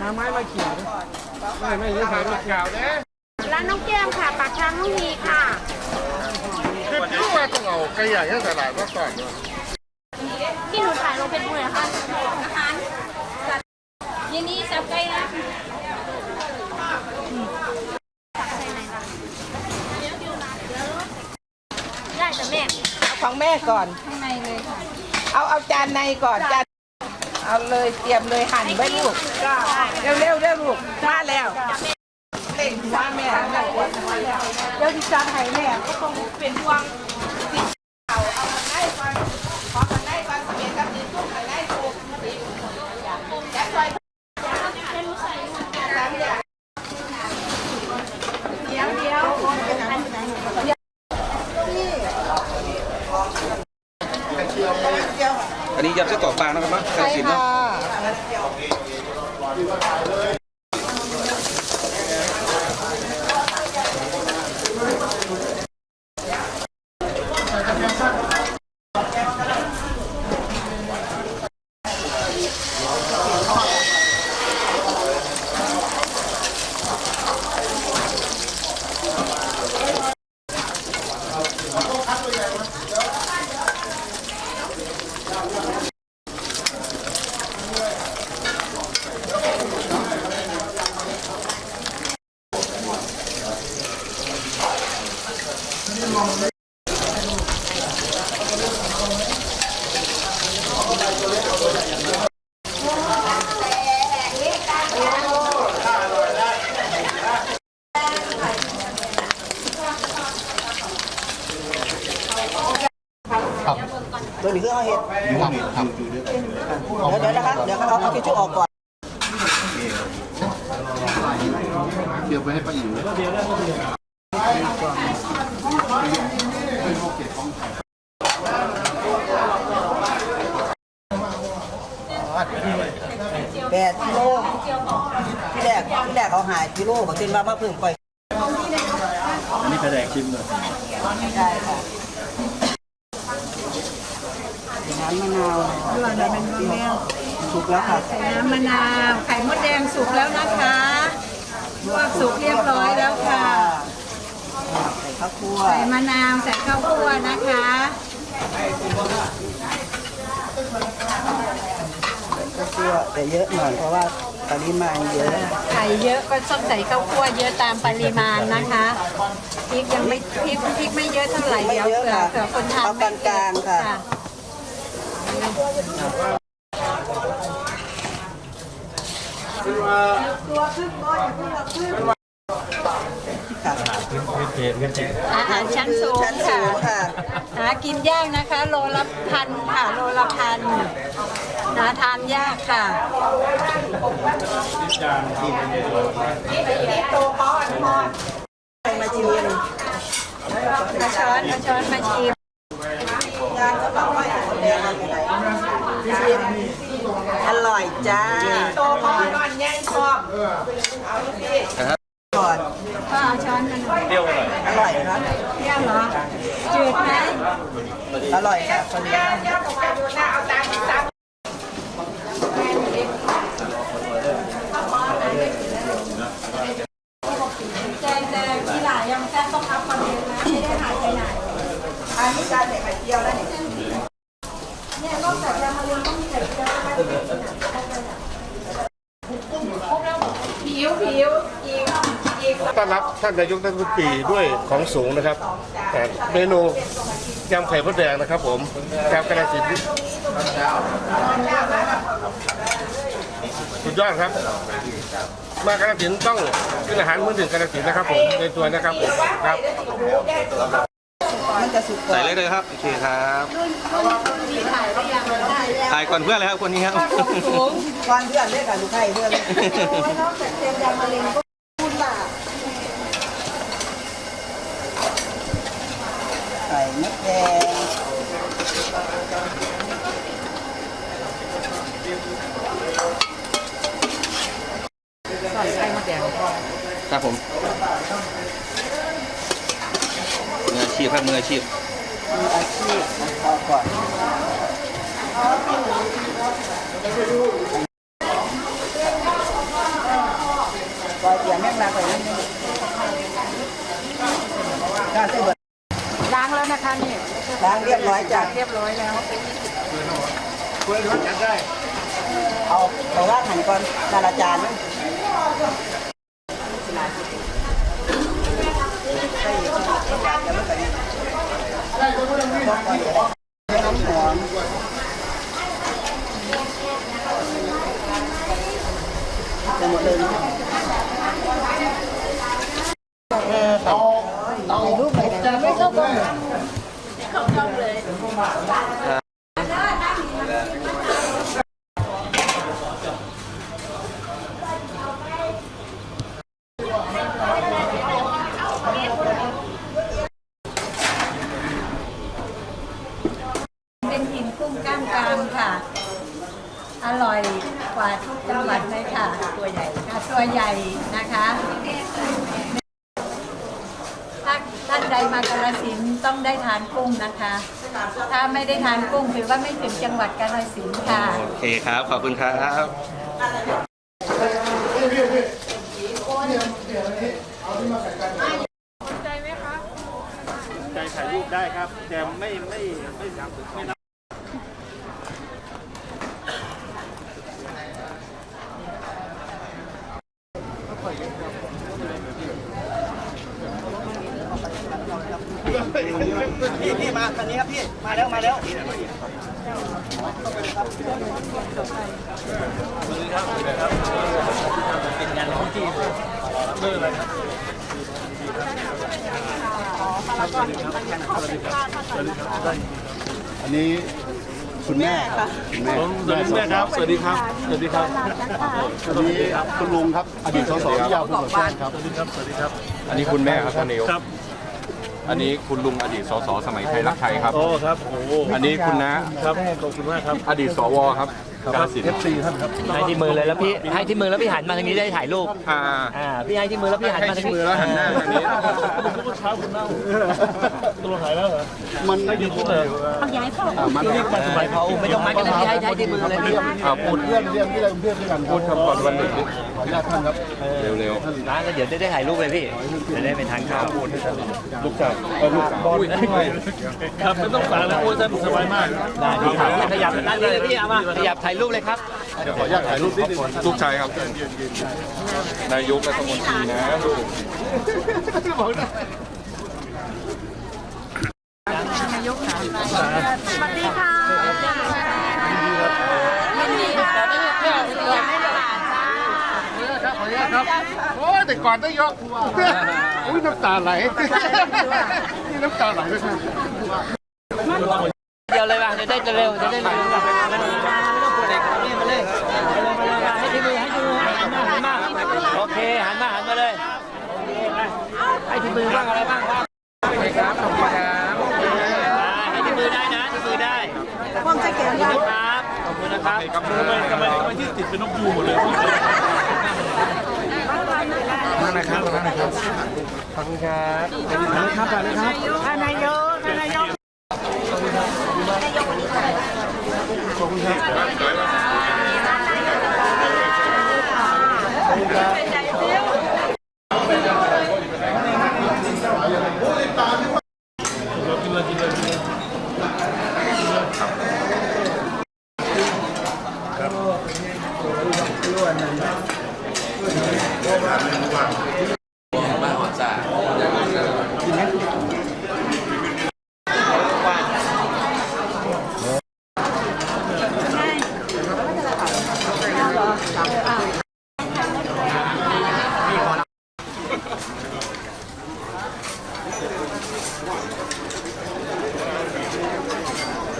หาไม้มาเขียวไม่ไม่ได้ขายมาเขียวนะร้านน้องแก้มค่ะ ปากทางน้องมีค่ะคือที่ว่าต้องเอาไก่ใหญ่ให้ตลาดมาก่อนเนอะที่หนูถ่ายลงเป็นมือค่ะอาหารยินดีสับไก่นะได้แต่แม่ เอา ของแม่ก่อน ข้างในเลยค่ะเอาเอาจานในก่อนจานเอาเลยเตรียมเลยหั่นไว้ลูกเร็วเร็วเร็วลูกมาแล้วเล่งว่าแม่นั่งกดมาแล้วเดี๋ยวดิจานให้แม่ก็ต้องเป็นห่วงติดเอาเอาข้างในก่อนขอข้างในก่อนเปลี่ยนกับดินทุกข้างในถูกแจ๊คซอยสามอย่างเดี๋ยวเดี๋ยว อันนี้ยำไส้กรอกปลานะครับเนาะกาฬสินเนาะ ตัวนี้คือเอาเห็ดครับครับเดี๋ยวเดี๋ยวนะคะเดี๋ยวเอาเอาทิชชู่ออกก่อนเดี๋ยวไปให้ป้าอิ๋ว แปดกิโลที่แรกที่แรกเขาหายกิโลบอกเส้นว่ามาเพิ่งปล่อยอันนี้แผนกชิมเลยใช่ค่ะน้ำมะนาวด้วยน้ำเป็นแมวสุกแล้วค่ะน้ำมะนาว ไข่มดแดงสุกแล้วนะคะลวกสุกเรียบร้อยแล้วค่ะใส่ ข้าวคั่วใส่มะนาวใส่ข้าวคั่วนะคะ ข้าวคั่วแต่เยอะหน่อยเพราะว่าปริมาณเยอะไข่เยอะก็ต้องใส่ข้าวคั่วเยอะตามปริมาณนะคะพริกยังไม่พริกพริกไม่เยอะเท่าไหร่ไม่เดี๋ยวเยอะเผื่อค่ะเผื่อคนทานเอากลางๆค่ะค่ะ อาหารชั้นสูงชั้นสูค่ะ งค่ะ หากินยากนะคะ โลละพันค่ะ โลละพันหาทานยากค่ะใส่มาชิมเอาช้อนเอาช้อนมาชิม งานจะต้องไม่แดงอะไรชิมอร่อยจ้า โตพอนอนแย่งคอเอาลูกพี่ ก่อนก็เอาช้อนมาหน่อยเปรี้ยวไปหน่อยอร่อยครับ เปรี้ยวเหรอ จืดไหมอร่อยค่ะคนนี้แก้วแก้วกับไปดูหน้าเอาตามที่ซับแจงแจงที่หลายยังแค่ต้องอัพคอนเทนต์นะ ไม่ได้หายไปไหน อันนี้จานใส่ไข่เจียวแล้วนี่เนี่ยนอกจากยามาเรียนต้องมีไข่เจียวนะคะที่เป็นผิวผิวอีกอีก ต้อนรับท่านนายกรัฐมนตรีด้วยของสูงนะครับแต่เมนูยำไข่มดแดงนะครับ ผมจากกาฬสินธุ์สุดยอดครับ มากาฬสินธุ์ต้องกินอาหารมื้อหนึ่งกาฬสินธุ์นะครับ ผมในตัวนะครับผมครับมันจะสุกก่อใส่นเลยเลยครับโอเคครับถ่ายก่อนเพื่อนเลยครับคนนี้ครับ ก่อนเพื่อนเรียกกันลูกไข่เพื่อน ใส่มะแดงครับผมชีพครับมืออาชีพมืออาชีพขอก่อนก็เตรียมแม่งลาไปนิดนึง การใส่เบิดล้างแล้วนะคะนี่ล้างเรียบร้อยจ้ะ เรียบร้อยแล้วเอาเอาว่างหันก่อนจานละจานนึงน้ำหอมจะหมดเลยเนาะ เป็นหินกุ้งกล้ามกรามค่ะ อร่อยกว่าทุกจังหวัดเลยค่ะ ตัวใหญ่ค่ะตัว ใหญ่นะคะถ้าท่านใดมากาฬสินธุ์ต้องได้ทานกุ้งนะคะ ถ้าไม่ได้ทานกุ้งถือว่าไม่ถึงจังหวัดกาฬสินธุ์ค่ะ โอเคครับ ขอบคุณครับใจถ่ายรูปได้ครับ แต่ไม่ไม่ไม่ไม่นับ พี่พี่มาคันนี้ครับพี่ มาแล้ว มาแล้ว อันนี้คุณแม่คุณแม่สวัสดีแม่ครับ สวัสดีครับ สวัสดีครับอันนี้คุณลุงครับ อดีตสสที่ยาวผู้ก่อสร้างครับ สวัสดีครับ สวัสดีครับ อันนี้คุณแม่ครับท่านนายกครับ อันนี้คุณลุงอดีตสสสมัยไทยรักไทยครับ โอ้ครับโอ้อันนี้คุณน้าครับขอบคุณมากครับ อดีตสวครับ กาฬสินเอฟธุ์ซีท่านครับให้ที่มือเลยแล้วพี่ให้ที่มือแล้วพี่หันมาทางนี้ได้ถ่ายรูปอ่าอ่าพี่ให้ที่มือแล้วพี่หันให้มาทางที่นี้มือแล้วหันหน้าทางนี้เช้าคุณเน่าตัวหายแล้วเหรอเอาย้ายพ่อมันมาสบายเขาไม่ต้องมัดก็ได้พี่ให้ให้ที่มือเลยพี่อ่าพูดเพื่อนเรียนที่ไรเพื่อนด้วยกันพูดคำก่อนวันหนึ่งนิดขออนุญาตท่านครับเร็วร้านก็เดี๋ยวได้ถ่ายรูปเลยพี่จะได้ไปทานข้าวลูกชายเออลูกบอลครับไม่ต้องฝากแล้วโอ้ยท่านสบายมากได้พี่ขยับด้านนี้เลยพี่เอามาขยับถ่ายรูปเลยครับ เดี๋ยวขออนุญาตถ่ายรูปนิดนึงๆลูกชายครับ นายกรัฐมนตรีนะลูกโอ้ยแต่ก่อนต้องยกอุ้ยน้ำตาไหลนี่น้ำตาไหลเลยครับเดียวเลยป่ะจะได้เร็วจะได้เร็วไม่ต้องกลัวเด็กนี่มาเลยให้ที่มือให้ที่มือหันมาหันมาโอเคหันมาหันมาเลยให้ที่มือบ้างอะไรบ้างครับครับขอบคุณครับให้ที่มือได้นะที่มือได้ความจะเก็บขอบคุณนะครับขอบคุณนะครับทำไมทำไมทำไมที่ติดเป็นนกยูหมดเลยนั่นนะครับนั่นนะครับขอบคุณครับนายกนายกขอบคุณครั